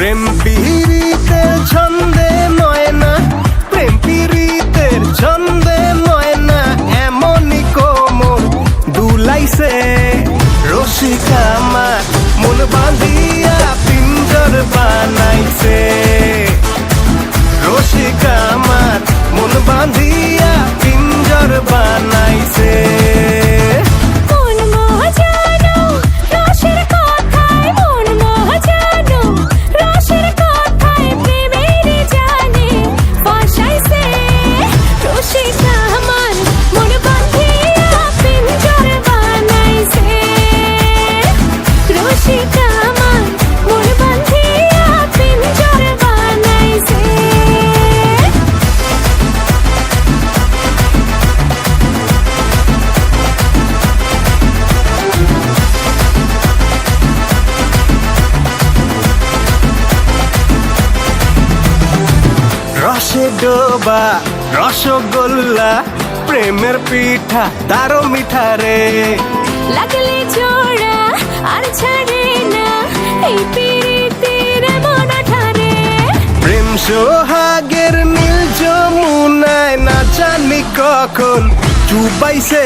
প্রেম পিরিতে ছন্দে ময়না প্রেম পিরিতের ছন্দে ময়না এমনই কোমর দুলাইছে রসিকা মা মন বাঁধিয়া পিঞ্জর বানা। রসে ডোবা রসগোল্লা প্রেমের পিঠা তারও মিঠা রে। লাগলে জোড়া আর ছাড়ে না এই পিরিতির মন ঠারে প্রেম সোহাগের নীল যমুনায় না জানি কখন চুবাইছে